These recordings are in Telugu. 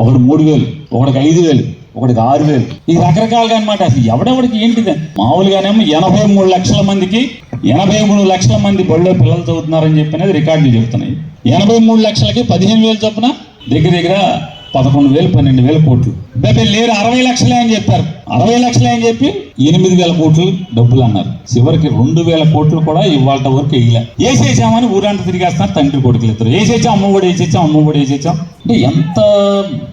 ఒకటి మూడు వేలు ఒకటికి ఐదు వేలు ఒకటికి ఆరు వేలు ఈ రకరకాలుగా అనమాట అసలు ఎవడెవడికి ఏంటిది? మామూలుగానేమో ఎనభై మూడు లక్షల మందికి ఎనభై మూడు లక్షల మంది బడిలో పిల్లలు చదువుతున్నారని చెప్పినది రికార్డులు చెబుతున్నాయి. ఎనభై మూడు లక్షలకి పదిహేను వేలు చొప్పున దగ్గర దగ్గర పదకొండు వేలు పన్నెండు వేల కోట్లు. డెబ్బై లేరు అరవై లక్షలే అని చెప్పారు. అరవై లక్షలే అని చెప్పి ఎనిమిది వేల కోట్లు డబ్బులు అన్నారు. చివరికి రెండు వేల కోట్లు కూడా ఇవాళ వరకు వేయలే. వేసేసామని ఊరంతా తిరిగేస్తున్నారు తండ్రి కొడుకులు ఇద్దరు. వేసేసాం అమ్మ కూడా వేసేసాం అమ్మ కూడా వేసేసాం. అంటే ఎంత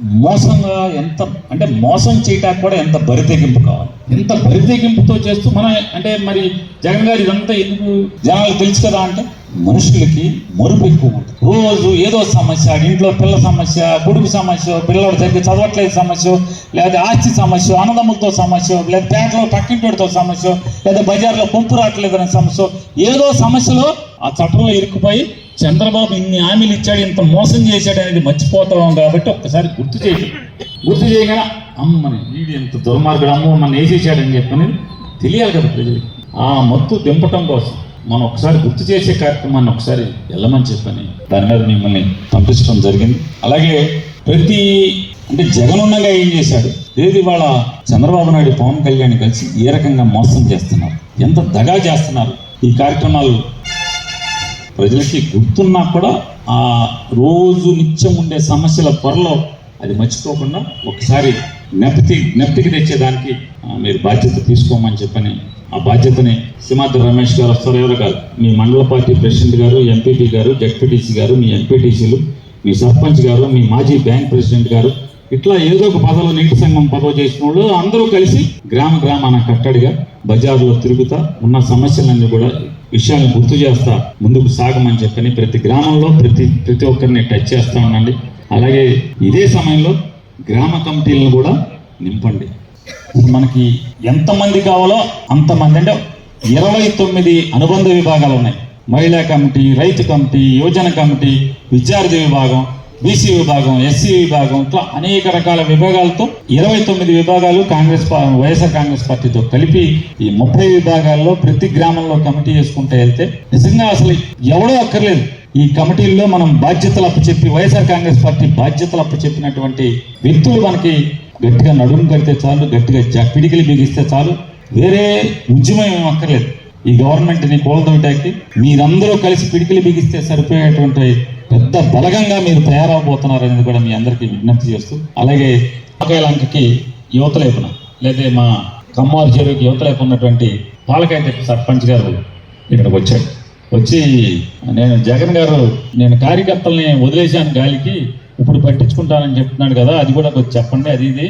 మోసంగా ఎంత అంటే మోసం చేయటానికి కూడా ఎంత బరితెగింపు కావాలి. ఎంత బరితెగింపుతో చేస్తూ మనం అంటే మరి జగన్ గారు ఇదంతా ఎందుకు జనాలు తెలుసు కదా అంటే మనుషులకి మరుపు ఎక్కువ ఉంటుంది. రోజు ఏదో సమస్య ఇంట్లో పిల్ల సమస్య కొడుకు సమస్య పిల్లడు సరిగ్గా చదవట్లేదు సమస్య లేదా ఆస్తి సమస్య అన్నదమ్ములతో సమస్య లేదా పేటలో పక్కింటితో సమస్య లేదా బజార్లో పంపు రావట్లేదు అనే సమస్య. ఏదో సమస్యలో ఆ చట్టంలో ఇరుక్కుపోయి చంద్రబాబు ఇన్ని హామీలు ఇచ్చాడు ఇంత మోసం చేశాడు అనేది మర్చిపోతాం కాబట్టి ఒక్కసారి గుర్తు చేయండి గుర్తు చేయగా అమ్మని వీడు ఎంత దుర్మార్గుడు అమ్మ మన వేసేసాడని చెప్పని తెలియాలి కదా ప్రజలు ఆ మత్తు దింపటం కోసం మనం ఒకసారి గుర్తు చేసే కార్యక్రమాన్ని ఒకసారి వెళ్ళమని చెప్పని దాని మీద మిమ్మల్ని పంపించడం జరిగింది. అలాగే ప్రతి అంటే జగన్ ఏం చేశాడు? లేదు ఇవాళ చంద్రబాబు నాయుడు పవన్ కళ్యాణ్ కలిసి ఏ రకంగా మోసం చేస్తున్నారు? ఎంత దగా చేస్తున్నారు? ఈ కార్యక్రమాలు ప్రజలకి గుర్తున్నా కూడా ఆ రోజు నిత్యం ఉండే సమస్యల పొరలో అది మర్చిపోకుండా ఒకసారి నెపతి నెప్తికి తెచ్చేదానికి మీరు బాధ్యత తీసుకోమని చెప్పని ఆ బాధ్యతని సింహాద్రి రమేష్ గారు వస్తారు. ఎవరు కాదు. మీ మండల పార్టీ ప్రెసిడెంట్ గారు ఎంపీటీ గారు జడ్పీటీసీ గారు మీ ఎంపీటీసీలు మీ సర్పంచ్ గారు మీ మాజీ బ్యాంక్ ప్రెసిడెంట్ గారు ఇట్లా ఏదో ఒక పదవులు నీటి సంఘం పదవి చేసిన వాళ్ళు అందరూ కలిసి గ్రామ గ్రామాన కట్టడిగా బజార్లో తిరుగుతా ఉన్న సమస్యలన్నీ కూడా విషయాలను గుర్తు చేస్తా ముందుకు సాగమని చెప్పని ప్రతి గ్రామంలో ప్రతి ప్రతి ఒక్కరిని టచ్ చేస్తా ఉండండి. అలాగే ఇదే సమయంలో గ్రామ కమిటీలను కూడా నింపండి. మనకి ఎంతమంది కావాలో అంతమంది. అంటే ఇరవై తొమ్మిది అనుబంధ విభాగాలు ఉన్నాయి. మహిళా కమిటీ రైతు కమిటీ యువజన కమిటీ విద్యార్థి విభాగం బీసీ విభాగం ఎస్సీ విభాగం ఇట్లా అనేక రకాల విభాగాలతో ఇరవై తొమ్మిది విభాగాలు కాంగ్రెస్ వైఎస్ఆర్ కాంగ్రెస్ పార్టీతో కలిపి ఈ ముప్పై విభాగాల్లో ప్రతి గ్రామంలో కమిటీ చేసుకుంటూ వెళ్తే నిజంగా అసలు ఎవడో అక్కర్లేదు. ఈ కమిటీల్లో మనం బాధ్యతలు అప్పచెప్పి వైఎస్ఆర్ కాంగ్రెస్ పార్టీ బాధ్యతలు అప్పచెప్పినటువంటి వ్యక్తులు మనకి గట్టిగా నడుము కడితే చాలు గట్టిగా జ- పిడికిలి బిగిస్తే చాలు. వేరే ఉద్యమం ఏమి అక్కర్లేదు. ఈ గవర్నమెంట్ని కూలదోటాకి మీరందరూ కలిసి పిడికిలు బిగిస్తే సరిపోయేటువంటి పెద్ద బలగంగా మీరు తయారవబోతున్నారు అనేది కూడా మీ అందరికీ విజ్ఞప్తి చేస్తూ అలాగే పాకాయలంకకి యువతలేపున లేదా మా కమ్మారు చెరువుకి యువతలేపు ఉన్నటువంటి పాలకాయ సర్పంచ్ గారు ఇక్కడికి వచ్చాడు వచ్చి నేను జగన్ గారు నేను కార్యకర్తల్ని వదిలేశాను గాలికి ఇప్పుడు పట్టించుకుంటానని చెప్తున్నాడు కదా అది కూడా కొంచెం చెప్పండి. అది ఇది.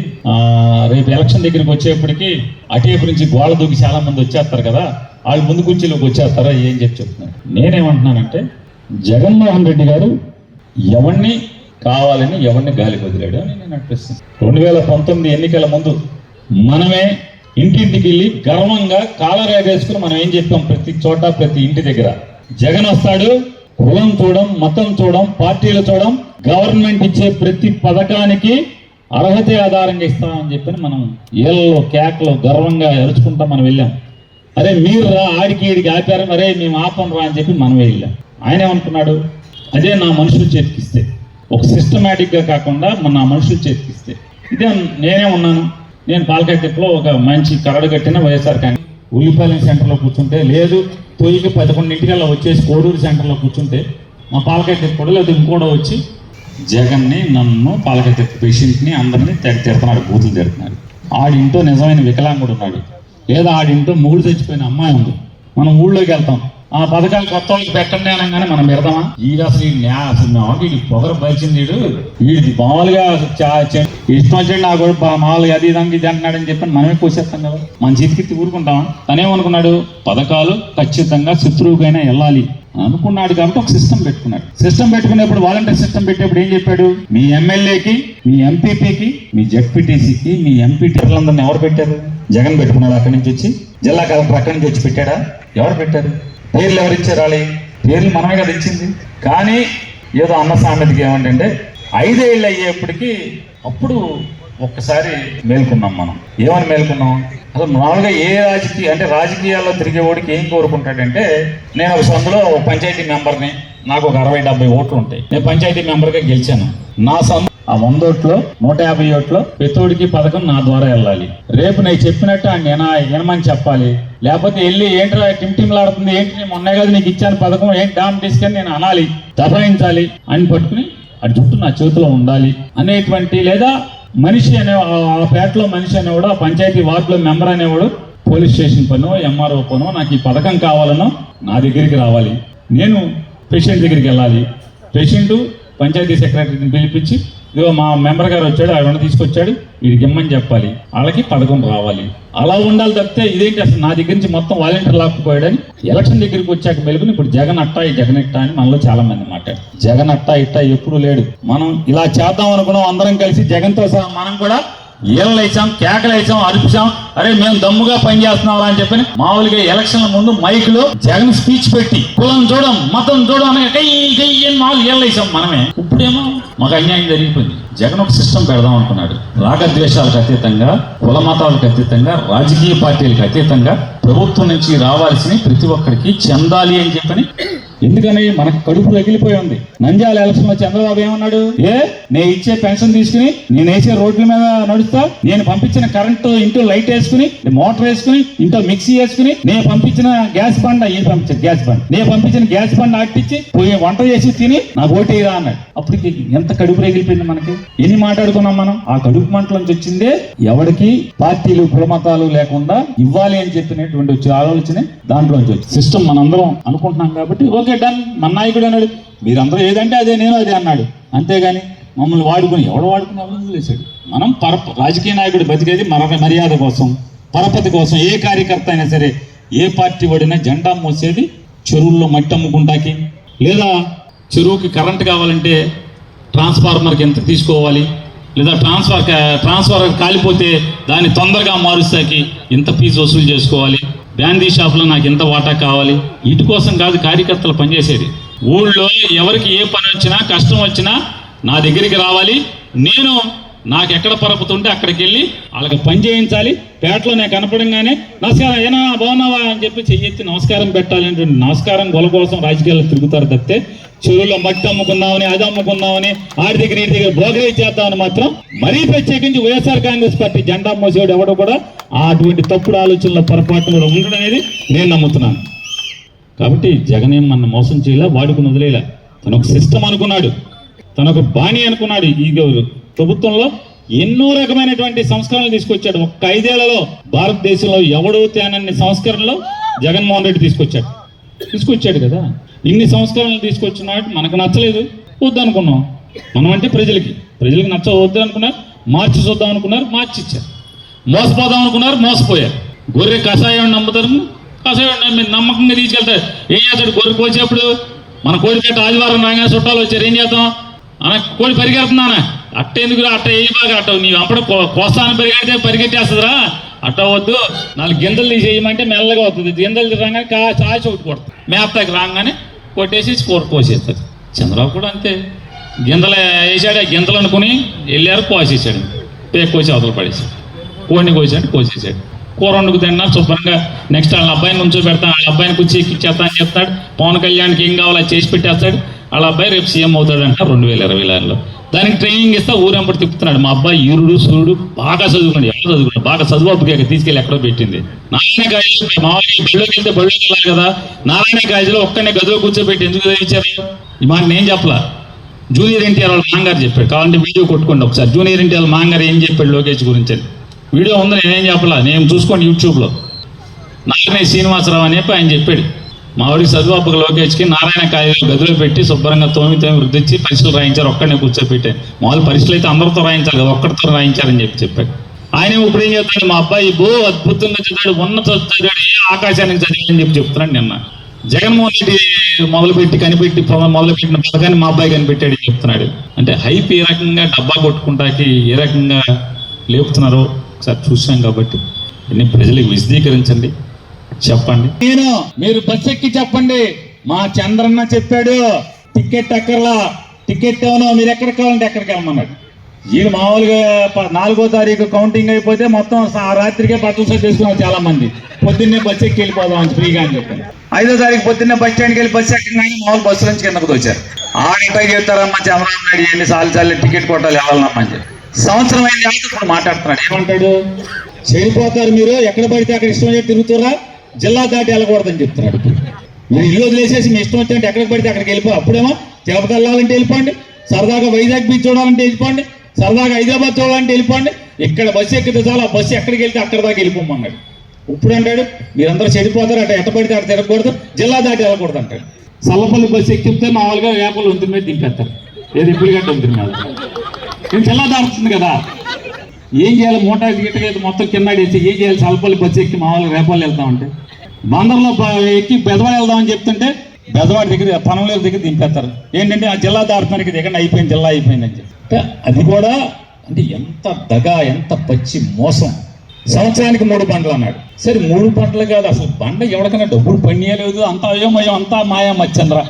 రేపు ఎలక్షన్ దగ్గరికి వచ్చేప్పటికి అటేపు నుంచి గోడ దూకి చాలా మంది వచ్చేస్తారు కదా వాళ్ళు ముందు కుర్చీలోకి వచ్చేస్తారా ఏం చెప్పి చెప్తున్నాడు నేనేమంటున్నానంటే జగన్మోహన్ రెడ్డి గారు ఎవరిని కావాలని ఎవరిని గాలికి వదిలాడు అని నేను అనిపిస్తుంది. రెండు వేల పంతొమ్మిది ఎన్నికల ముందు మనమే ఇంటింటికి వెళ్ళి గర్వంగా కాలరేగేసుకుని మనం ఏం చెప్పాం? ప్రతి చోట ప్రతి ఇంటి దగ్గర. జగన్ వస్తాడు కులం చూడడం మతం చూడడం పార్టీలు చూడడం గవర్నమెంట్ ఇచ్చే ప్రతి పథకానికి అర్హత ఆధారంగా ఇస్తామని చెప్పి మనం ఏళ్ళలో కేకలో గర్వంగా ఎరుచుకుంటా మనం వెళ్ళాం. అరే మీరు రా ఆడికి ఈడికి ఆపారు అరే మేము ఆపం రా అని చెప్పి మనమే వెళ్ళాం. ఆయన ఏమనుకున్నాడు అదే నా మనుషులు చేతికిస్తే. ఒక సిస్టమేటిక్గా కాకుండా మన నా మనుషులు చేతికిస్తే. ఇదే నేనే ఉన్నాను. నేను పాలకట్టెట్లో ఒక మంచి కరడు కట్టిన వైఎస్ఆర్ కానీ ఉల్లిపాలెం సెంటర్లో కూర్చుంటే లేదు తొలికి పదకొండింటికల్లా వచ్చేసి కోడూరు సెంటర్లో కూర్చుంటే మా పాలకట్టె కూడా లేదు ఇంకోటి వచ్చి జగన్ని నన్ను పాలకట్టె పేషెంట్ని అందరినీ తెగ తిడుతున్నాడు బూతులు తిడుతున్నాడు ఆడింటో నిజమైన వికలాంగుడు ఉన్నాడు. లేదా ఆడింటో మూడు చచ్చిపోయిన అమ్మాయి ఉంది. మనం ఊళ్ళోకి వెళ్తాం. ఆ పథకాలు కొత్త వాళ్ళకి పెట్టండి అనగానే మనం పెడతామా? ఈడు అసలు ఈ అసలు వీడి పొగరు పరిచింది వీడు. వీడిది మామూలుగా ఇష్టం వచ్చాడు నాకు కూడా మామూలుగా అది ఇదానికి ఇది అంటున్నాడని చెప్పి మనమే కోసేస్తాం కదా. మన చేతికి ఊరుకుంటామా? తనేమనుకున్నాడు? పథకాలు ఖచ్చితంగా శత్రువుకైనా వెళ్ళాలి. అనుకున్నాడు కాబట్టి ఒక సిస్టమ్ పెట్టుకున్నాడు. సిస్టమ్ పెట్టుకునేప్పుడు వాలంటీర్ సిస్టమ్ పెట్టేప్పుడు ఏం చెప్పాడు? మీ ఎమ్మెల్యేకి మీ ఎంపీపీకి మీ జడ్పీటీసీకి మీ ఎంపీటీలందరిని ఎవరు పెట్టారు? జగన్ పెట్టుకున్నాడు అక్కడి నుంచి వచ్చి. జిల్లా కలెక్టర్ అక్కడి నుంచి వచ్చి పెట్టాడా? ఎవరు పెట్టారు? పేర్లు ఎవరు ఇచ్చారు వాళ్ళి పేర్లు మనమే కదా ఇచ్చింది. కానీ ఏదో అన్న సామెతకి ఏమంటే ఐదేళ్ళు అయ్యేప్పటికీ అప్పుడు ఒక్కసారి మేల్కొన్నాం మనం. ఏమని మేల్కొన్నాం? అసలు మామూలుగా ఏ రాజకీయ అంటే రాజకీయాల్లో తిరిగేవాడికి ఏం కోరుకుంటాడంటే నేను ఒక సందులో ఒక పంచాయతీ మెంబర్ని నాకు ఒక అరవై డెబ్బై ఓట్లు ఉంటాయి. నేను పంచాయతీ మెంబర్గా గెలిచాను. నా సందు ఆ వంద ఓట్లో నూట యాభై ఓట్లో పెత్తోడికి పథకం నా ద్వారా వెళ్ళాలి. రేపు నేను చెప్పినట్టు ఆయన వినమని చెప్పాలి. లేకపోతే వెళ్ళి ఏంట్రా టిమ్టిమ్లాడుతుంది ఏంటి నేను మొన్నే కదా నీకు ఇచ్చాను పథకం ఏంటి డామ్ తీసుకొని నేను అనాలి దబాయించాలి అని పట్టుకుని ఆ జుట్టు నా చేతిలో ఉండాలి అనేటువంటి లేదా మనిషి అనే ఆ- పేటలో మనిషి అనేవాడు ఆ పంచాయతీ వార్డులో మెంబర్ అనేవాడు పోలీస్ స్టేషన్ పనో ఎంఆర్ఓ పనో నాకు ఈ పథకం కావాలనో నా దగ్గరికి రావాలి. నేను పేషెంట్ దగ్గరికి వెళ్ళాలి. పేషెంట్ పంచాయతీ సెక్రటరీని పిలిపించి ఇదిగో మా మెంబర్ గారు వచ్చాడు ఆవిడ తీసుకొచ్చాడు వీడికి ఇమ్మని చెప్పాలి. వాళ్ళకి పథకం రావాలి. అలా ఉండాలి తప్పితే ఇదేంటి అసలు నా దగ్గర నుంచి మొత్తం వాలంటీర్ లాక్కుపోయాడని? ఎలక్షన్ దగ్గరికి వచ్చాక మెలుగుని ఇప్పుడు జగన్ అట్టా జగన్ ఇట్టా అని మనలో చాలా మంది మాట్లాడు జగన్ అట్టా ఇట్టా ఎప్పుడు లేడు. మనం ఇలా చేద్దాం అనుకున్నాం అందరం కలిసి జగన్తో సహా మనం కూడా ఈలలేసాం కేకలేసాం అరిపిసాం. అరే మేము దమ్ముగా పనిచేస్తున్నాం అని చెప్పని మామూలుగా ఎలక్షన్ల ముందు మైక్లో జగన్ స్పీచ్ పెట్టి కులం చూడం మతం చూడం అని మామూలు ఈలలు మనమే. ఇప్పుడేమో మాకు అన్యాయం జరిగిపోయింది. జగన్ ఒక సిస్టమ్ పెడదాం అనుకున్నాడు. రాగద్వేషాలకు అతీతంగా కుల మతాలకు అతీతంగా రాజకీయ పార్టీలకు అతీతంగా ప్రభుత్వం నుంచి రావాల్సిన ప్రతి ఒక్కరికి చెందాలి అని చెప్పని ఎందుకని మనకు కడుపు రగిలిపోయి ఉంది? నంద్యాల ఎలక్షన్లో చంద్రబాబు ఏమన్నాడు? ఏ? నేను ఇచ్చే పెన్షన్ తీసుకుని నేను వేసే రోడ్ల మీద నడుస్తా నేను పంపించిన కరెంటు ఇంట్లో లైట్ వేసుకుని మోటార్ వేసుకుని ఇంట్లో మిక్సీ వేసుకుని నేను పంపించిన గ్యాస్ బండ్ ఏం పంపించిన గ్యాస్ బండ్? నేను పంపించిన గ్యాస్ బండ్ ఆటిచ్చి పోయి వంట చేసి తిని నాకు ఓటేయరా అన్నాడు. అప్పటికి ఎంత కడుపు రగిలిపోయింది మనకి? ఎన్ని మాట్లాడుకున్నాం మనం? ఆ కడుపు మంటల నుంచి వచ్చిందే ఎవరికి పార్టీలు కులమతాలు లేకుండా ఇవ్వాలి అని చెప్పినటువంటి వచ్చే ఆలోచన దాంట్లోంచి వచ్చి సిస్టమ్ మనందరం అనుకుంటున్నాం కాబట్టి ఓకే. డన్ మన నాయకుడు అన్నాడు మీరందరూ ఏదంటే అదే నేను అదే అన్నాడు. అంతేగాని మమ్మల్ని వాడుకుని ఎవడు వాడుకుని ఎవరు వదిలేశాడు? మనం పర రాజకీయ నాయకుడు బతికేది మన మర్యాద కోసం పరపతి కోసం ఏ కార్యకర్త అయినా సరే ఏ పార్టీ వాడినా జెండా మోసేది చెరువుల్లో మట్టి అమ్ముకుంటాకి. లేదా చెరువుకి కరెంట్ కావాలంటే ట్రాన్స్ఫార్మర్కి ఎంత తీసుకోవాలి? లేదా ట్రాన్స్ఫర్ ట్రాన్స్ఫార్మర్ కాలిపోతే దాన్ని తొందరగా మారుస్తాకి ఇంత ఫీజు వసూలు చేసుకోవాలి? బ్యాండీ షాప్లో నాకు ఇంత వాటా కావాలి? ఇటు కోసం కాదు కార్యకర్తలు పనిచేసేది. ఊళ్ళో ఎవరికి ఏ పని వచ్చినా కష్టం వచ్చినా నా దగ్గరికి రావాలి. నేను నాకు ఎక్కడ పరపుతుంటే అక్కడికి వెళ్ళి వాళ్ళకి పని చేయించాలి. పేటలో నేను కనపడంగానే నమస్కారం ఏనా బాగున్నావా అని చెప్పి చెయ్యెత్తి నమస్కారం పెట్టాలి నమస్కారం గొల కోసం రాజకీయాల్లో తిరుగుతారు తప్పితే చెరువులో మట్టి అమ్ముకుందామని అది అమ్ముకుందామని ఆడి దగ్గర ఈ దగ్గర బ్రోకరేజ్ చేద్దామని మాత్రం మరీ ప్రత్యేకించి వైఎస్ఆర్ కాంగ్రెస్ పార్టీ జెండా మోసేవాడు ఎవడో కూడా అటువంటి తప్పుడు ఆలోచనల పొరపాటు కూడా ఉండడం అనేది నేను నమ్ముతున్నాను. కాబట్టి జగన్ ఏం మన మోసం చేయలే వాడుకుని వదిలేలా తన ఒక సిస్టమ్ అనుకున్నాడు. తన ఒక బాణి అనుకున్నాడు ఈ గౌ- ప్రభుత్వంలో ఎన్నో రకమైనటువంటి సంస్కరణలు తీసుకొచ్చాడు. ఒక్క ఐదేళ్ళలో భారతదేశంలో ఎవడో తేనన్ని సంస్కరణలు జగన్మోహన్ రెడ్డి తీసుకొచ్చాడు. తీసుకొచ్చాడు కదా. ఇన్ని సంస్కరణలు తీసుకొచ్చినాడు మనకు నచ్చలేదు. వద్దనుకున్నాం. మనం అంటే ప్రజలకి. ప్రజలకు నచ్చవద్దు అనుకున్నారు మార్చి చూద్దాం అనుకున్నారు. మార్చిచ్చారు. మోసపోదాం అనుకున్నారు. మోసపోయారు. గొర్రె కషాయం నమ్ముతారు. కషాయం నమ్మి నమ్మకంగా తీసుకెళ్తారు ఏం చేస్తాడు? గొర్రె కోసేప్పుడు మన కోడి ఆదివారం రాగానే చుట్టాలు వచ్చారు. ఏం చేద్దాం? అన్న కోడి పరిగెడుతున్నానా? అట్టేందుకు అట్ట ఏ బాగా అట్ట? నీ అప్పుడు కోస్తాను పరిగెడితే పరిగెట్టేస్తుందిరా. అట్ట వద్దు. నాలుగు గింజలు తీసేయమంటే మెల్లగా అవుతుంది గింజలు రాగానే కా చాచి ఒకటి కొడుతుంది మేపతకి రాగానే కొట్టేసి కూర కోసేస్తుంది చంద్రబాబు కూడా అంతే. గింజలు వేసాడు ఆ గింజలు అనుకుని వెళ్ళారు కోసేసాడు. పేక కోసి అవతల పడేసాడు. కోడిని కోసాడు కోసేసాడు. కూర వండుకు తిన్నా శుభ్రంగా. నెక్స్ట్ వాళ్ళ అబ్బాయిని నుంచో పెడతాను వాళ్ళ అబ్బాయిని కూర్చి ఎక్కిచ్చేస్తా అని చెప్తాడు. పవన్ కళ్యాణ్కి ఏం కావాలో చేసి పెట్టేస్తాడు. వాళ్ళ అబ్బాయి రేపు సీఎం అవుతాడంట రెండు వేల ఇరవై నాలుగులో. దానికి ట్రైనింగ్ ఇస్తా ఊరెంపటి తిప్పుతున్నాడు. మా అబ్బాయి ఈరుడు సూర్యుడు బాగా చదువుకున్నాడు ఎవరు చదువుకున్నాడు? బాగా చదువు అప్పుగా తీసుకెళ్ళి ఎక్కడో పెట్టింది. నారాయణ కాలేజీలో మామూలుగా బళ్ళోకి వెళ్తే బళ్ళోకి వెళ్ళాలి కదా. నారాయణ కాలేజీలో ఒక్కనే గదిలో కూర్చోబెట్టి ఎందుకు చదివించారు? ఈ మాట నేను చెప్పలా. జూనియర్ ఎన్టీఆర్ వాళ్ళ మాంగారు చెప్పాడు. కావాలంటే వీడియో కొట్టుకోండి ఒకసారి. జూనియర్ ఎన్టీఆర్ మాంగారు ఏం చెప్పాడు లోకేష్ గురించి అని. వీడియో ఉంది నేనేం చెప్పలా? నేను చూసుకోండి యూట్యూబ్లో. నారాయణ శ్రీనివాసరావు అని చెప్పి ఆయన చెప్పాడు. మా వాడికి చదువు లోకేష్కి నారాయణ కాయలు గదిలో పెట్టి శుభ్రంగా తోమి తోమి వృద్ధిచ్చి పరీక్షలు రాయించారు. ఒక్కడనే కూర్చోపెట్టాను మామూలు పరీక్షలు అయితే అందరితో రాయించాలి కదా ఒక్కడితో రాయించారని చెప్పి చెప్పాడు ఆయన ఇప్పుడు ఏం చెప్తాడు మా అబ్బాయి బో అద్భుతంగా చదివాడు ఉన్నత చదివాడు ఏ ఆకాశానికి చదివాడని చెప్పి చెప్తున్నాడు నిన్న. జగన్మోహన్ రెడ్డి మొదలుపెట్టి కనిపెట్టి మొదలుపెట్టిన పథకాన్ని మా అబ్బాయి కనిపెట్టాడు చెప్తున్నాడు. అంటే హైప్ ఏ రకంగా డబ్బా కొట్టుకుంటాకి ఏ రకంగా లేపుతున్నారో ఒకసారి చూసాం కాబట్టి. ఇన్ని ప్రజలకు విశదీకరించండి. చెప్పండి. నేను మీరు బస్ ఎక్కి చెప్పండి. మా చంద్రన్న చెప్పాడు టికెట్ అక్కర్లా టికెట్ ఏమో మీరు ఎక్కడికి కావాలంటే ఎక్కడికి వెళ్ళమన్నాడు ఈయన మామూలుగా నాలుగో తారీఖు కౌంటింగ్ అయిపోతే మొత్తం ఆ రాత్రికే బట్టలు సెట్ చేసుకున్నారు చాలా మంది పొద్దున్నే బస్ ఎక్కి వెళ్ళిపోదాం అని ఫ్రీగా అని చెప్పారు. ఐదో తారీఖు పొద్దున్నే బస్ స్టాండ్కి వెళ్ళి బస్సు ఎక్కగానే మామూలు బస్సు నుంచి కిందకు వచ్చారు ఆడిట చెప్తారమ్మా చంద్రబాబు నాయుడు ఎన్ని సార్లు సార్లు టికెట్ కొట్టాలి ఎవరమ్మని చెప్పి. సంవత్సరం తర్వాత ఇప్పుడు మాట్లాడుతున్నాడు? ఏమంటాడు? చెడిపోతారు మీరు ఎక్కడ పడితే అక్కడ ఇష్టం తిరుగుతారా? జిల్లా దాటి వెళ్ళకూడదని చెప్తున్నాడు ఇప్పుడు. మీరు ఇల్లు వదిలేసేసి మీ ఇష్టం వచ్చినట్టు ఎక్కడికి పడితే అక్కడికి వెళ్ళిపో. అప్పుడేమో తిరుపతి వెళ్ళాలంటే వెళ్ళిపోండి. సరదాగా వైజాగ్ బీచ్ చూడాలంటే వెళ్ళిపోండి. సరదాగా హైదరాబాద్ చూడాలంటే వెళ్ళిపోండి. ఇక్కడ బస్సు ఎక్కితే చాలా బస్సు ఎక్కడికి వెళ్తే అక్కడ దాకా వెళ్ళిపోమన్నాడు. ఇప్పుడు అంటాడు మీరందరూ చెడిపోతారు అట్లా ఎట్ట పడితే అక్కడ తిరగకూడదు జిల్లా దాటి వెళ్ళకూడదు అంటాడు. సల్లపల్లి బస్సు ఎక్కితే మామూలుగా వేపలు ఉంటుంది మీద దింపేస్తారు. ఏది ఇప్పుడు గట్ట ఉంటుంది మీద. నేను జిల్లా దాటుతుంది కదా. ఏం చేయాలి? మోటా గిట్టగా మొత్తం కింద వేసి ఏం చేయాలి? సల్పల్లి బస్సు ఎక్కి మామూలుగా రేపాలు వెళ్తామంటే బందర్లో ఎక్కి బెదవాడ వెళ్దామని చెప్తుంటే బెదవాడి దగ్గర పనమలేరు దగ్గర దింపేస్తారు. ఏంటంటే ఆ జిల్లా దాటుతానికి దగ్గర అయిపోయింది? జిల్లా అయిపోయింది చెప్పి. అది కూడా అంటే ఎంత దగ ఎంత పచ్చి మోసం. సంవత్సరానికి మూడు పంటలు అన్నాడు. సరే మూడు పంటలు కాదు అసలు బండ ఎవరికైనా డబ్బులు పండియలేదు అంతా అయోమయం అంతా మాయా మచ్చంద్ర.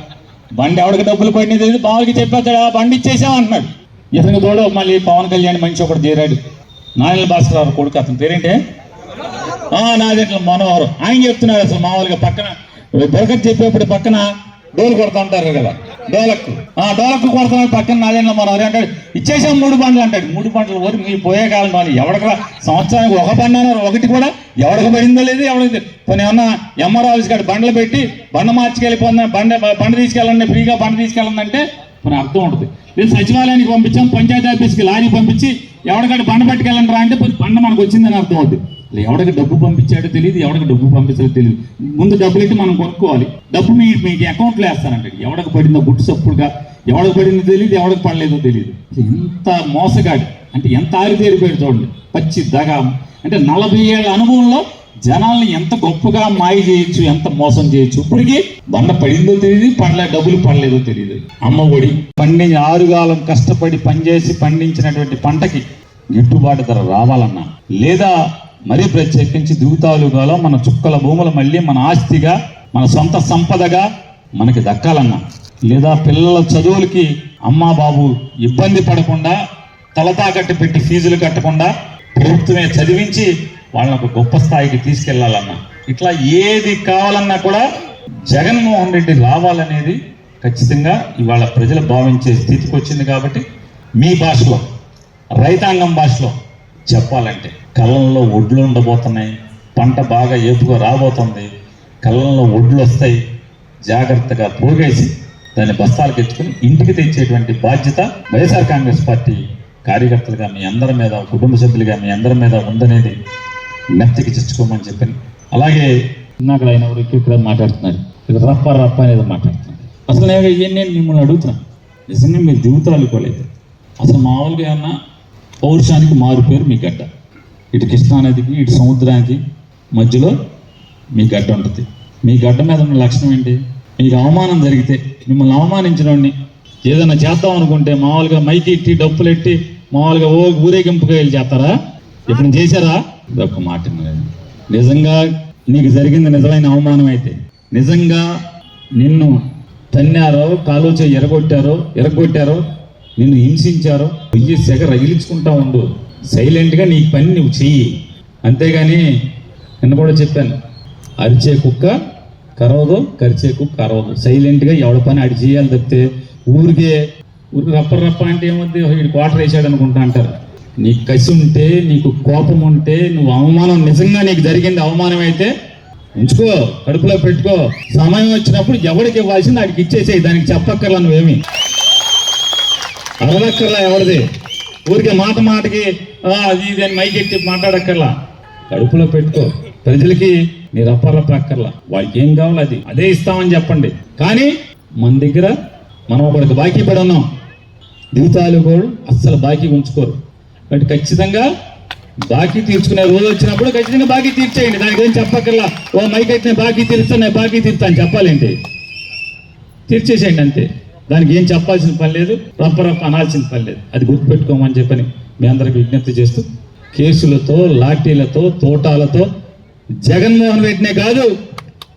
బండి ఎవరికి డబ్బులు పండింది బావకి చెప్పేస్తాడు ఆ బండి ఇచ్చేసాం అంటున్నాడు. ఇతనికి తోడు మళ్ళీ పవన్ కళ్యాణ్ మంచి ఒకటి చేరాడు. నారాయణ భాస్కర్ గారు కొడుకు అతని పేరేంటే? ఆ, మనోహర్. ఆయన చెప్తున్నారు అసలు మామూలుగా పక్కన. దొరకట్ చెప్పేప్పుడు పక్కన డోలు కొడతా ఉంటారు కదా. డోలకు. ఆ డోలకు కొడుతున్నాడు పక్కన నాదేంట్లో మనోహర్ అంటాడు. ఇచ్చేసాం మూడు బండ్లు అంటాడు. మూడు బండ్లు వరకు మీ పోయే కాలం కానీ ఎవరికి సంవత్సరానికి ఒక బండి అన్నారు. ఒకటి కూడా ఎవరికి పడిందో లేదు ఎవరికి కొన్ని ఏమన్నా ఎంఆర్ ఆఫీస్ కాడ బండ్లు పెట్టి బండ మార్చుకెళ్ళిపోతున్నా బండ బండ తీసుకెళ్ళండి ఫ్రీగా బండ తీసుకెళ్ళండి అంటే మన అర్థం ఉంటుంది మేము సచివాలయానికి పంపించాం పంచాయతీ ఆఫీస్కి లారీ పంపించి ఎవరికైనా బండ పట్టుకెళ్ళండి రా అంటే బండ మనకు వచ్చిందని అర్థం అవుతుంది ఇలా డబ్బు పంపించాడో తెలియదు ఎవడికి డబ్బు పంపించాడో తెలియదు. ముందు డబ్బులు అయితే మనం కొనుక్కోవాలి. డబ్బు మీ మీకు అకౌంట్లో వేస్తానంటే ఎవడికి పడిందో గుట్టు సప్పుడుగా ఎవడికి పడిందో తెలియదు ఎవడికి పడలేదో తెలియదు. ఎంత మోసగాడి అంటే ఎంత ఆరితేరిపోయాడు చూడండి. పచ్చి దగా అంటే నలభై ఏళ్ళ అనుభవంలో జనాల్ని ఎంత గొప్పగా మాయ చేయొచ్చు ఎంత మోసం చేయొచ్చు ఇప్పటికీ బండ పడిందో తెలియదు పడలే డబ్బులు పడలేదో తెలియదు అమ్మ ఒడి పండించి ఆరుగాలం కష్టపడి పనిచేసి పండించినటువంటి పంటకి గిట్టుబాటు ధర రావాలన్నా లేదా మరీ ప్రత్యేకించి దిగుతాలుగాలో మన చుక్కల భూములు మళ్ళీ మన ఆస్తిగా మన సొంత సంపదగా మనకి దక్కాలన్నా లేదా పిల్లల చదువులకి అమ్మా బాబు ఇబ్బంది పడకుండా తలతాకట్టు పెట్టి ఫీజులు కట్టకుండా ప్రభుత్వమే చదివించి వాళ్ళని ఒక గొప్ప స్థాయికి తీసుకెళ్ళాలన్నా. ఇట్లా ఏది కావాలన్నా కూడా జగన్మోహన్ రెడ్డి రావాలనేది ఖచ్చితంగా ఇవాళ ప్రజలు భావించే స్థితికి వచ్చింది కాబట్టి మీ భాషలో రైతాంగం భాషలో చెప్పాలంటే కళ్ళంలో ఒడ్లు ఉండబోతున్నాయి పంట బాగా ఏపుగా రాబోతుంది కళ్ళంలో ఒడ్లు వస్తాయి జాగ్రత్తగా పోగేసి దాన్ని బస్తాలకు ఎత్తుకుని ఇంటికి తెచ్చేటువంటి బాధ్యత వైఎస్ఆర్ కాంగ్రెస్ పార్టీ కార్యకర్తలుగా మీ అందరి మీద కుటుంబ సభ్యులుగా మీ అందరి మీద ఉందనేది లెఫ్ట్కి తెచ్చుకోమని చెప్పాను. అలాగే ఇందాక ఆయన ఎవరు ఇక్కడ మాట్లాడుతున్నారు. ఇక్కడ రప్ప రప్ప అనేది మాట్లాడుతున్నారు. అసలు నేను నేను మిమ్మల్ని అడుగుతున్నాను నిజంగా మీరు దిగుతాలు కోలేదు అసలు మామూలుగా ఏమన్నా పౌరుషానికి మారు పేరు మీ గడ్డ. ఇటు కృష్ణానదికి ఇటు సముద్రానికి మధ్యలో మీ గడ్డ ఉంటుంది. మీ గడ్డ మీద ఉన్న లక్షణం ఏంటి? మీకు అవమానం జరిగితే మిమ్మల్ని అవమానించడాన్ని ఏదైనా చేద్దాం అనుకుంటే మామూలుగా మైకి ఇట్టి డప్పులు ఎట్టి మామూలుగా ఓ ఊరేగింపుగా వెళ్ళి చేస్తారా? ఇప్పుడు చేశారా? ఒక మాట నిజంగా నీకు జరిగింది నిజమైన అవమానం అయితే నిజంగా నిన్ను తన్నారో కాలుచే ఎరగొట్టారో ఎరగొట్టారో నిన్ను హింసించారో వెయ్యి సెగ రగిలించుకుంటా ఉండు. సైలెంట్గా నీ పని నువ్వు చెయ్యి. అంతేగాని నిన్న కూడా చెప్పాను అరిచే కుక్క కరవదు కరిచే కుక్క కరవదు సైలెంట్గా ఎవడ పని అడి చేయాలి తప్పితే ఊరికే ఊరికి రప్ప రప్ప అంటే ఏమవుద్ది వీడు క్వార్టర్ వేసాడు అనుకుంటా అంటారు. నీకు కసి ఉంటే నీకు కోపం ఉంటే నువ్వు అవమానం నిజంగా నీకు జరిగింది అవమానం అయితే ఉంచుకో కడుపులో పెట్టుకో. సమయం వచ్చినప్పుడు ఎవరికి ఇవ్వాల్సింది వాడికి ఇచ్చేసేయి దానికి చెప్పక్కర్లా నువ్వేమి? అడగక్కర్లా ఎవరిది? ఊరికే మాట మాటకి అది ఇది మైకెట్టి మాట్లాడక్కర్లా. కడుపులో పెట్టుకో. ప్రజలకి మీరు అప్పర్లప్ప అక్కర్లా వాళ్ళకి ఏం కావాలో అది. అదే ఇస్తామని చెప్పండి. కానీ మన దగ్గర మనం ఒకరికి బాకీ పడి ఉన్నాం. దిగుతాలు కూడా అస్సలు బాకీ ఉంచుకోరు. కాబట్టి ఖచ్చితంగా బాకీ తీర్చుకునే రోజు వచ్చినప్పుడు ఖచ్చితంగా బాకీ తీర్చేయండి. దాని గురించి చెప్పక్కర్లా. ఓ మైక్ అయితే బాకీ తీరుస్తాను నేను బాకీ తీరుతాను చెప్పాలేంటి? తీర్చేసేయండి అంతే. దానికి ఏం చెప్పాల్సిన పని లేదు. రప్ప రప్ప అనాల్సిన పని లేదు. అది గుర్తుపెట్టుకోమని చెప్పని మీ అందరికి విజ్ఞప్తి చేస్తూ కేసులతో లాఠీలతో తోటాలతో జగన్మోహన్ రెడ్డినే కాదు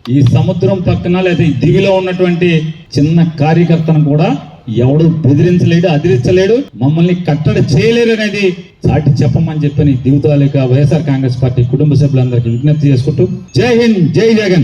ఈ సముద్రం పక్కన లేదా ఈ దివిలో ఉన్నటువంటి చిన్న కార్యకర్తను కూడా ఎవడు బెదిరించలేడు అదిరించలేడు మమ్మల్ని కట్టడి చేయలేరు అనేది చాటి చెప్పమని చెప్పని దిగుతాలేక వైఎస్ఆర్ కాంగ్రెస్ పార్టీ కుటుంబ సభ్యులందరికీ విజ్ఞప్తి చేసుకుంటూ జై హింద్ జై జగన్.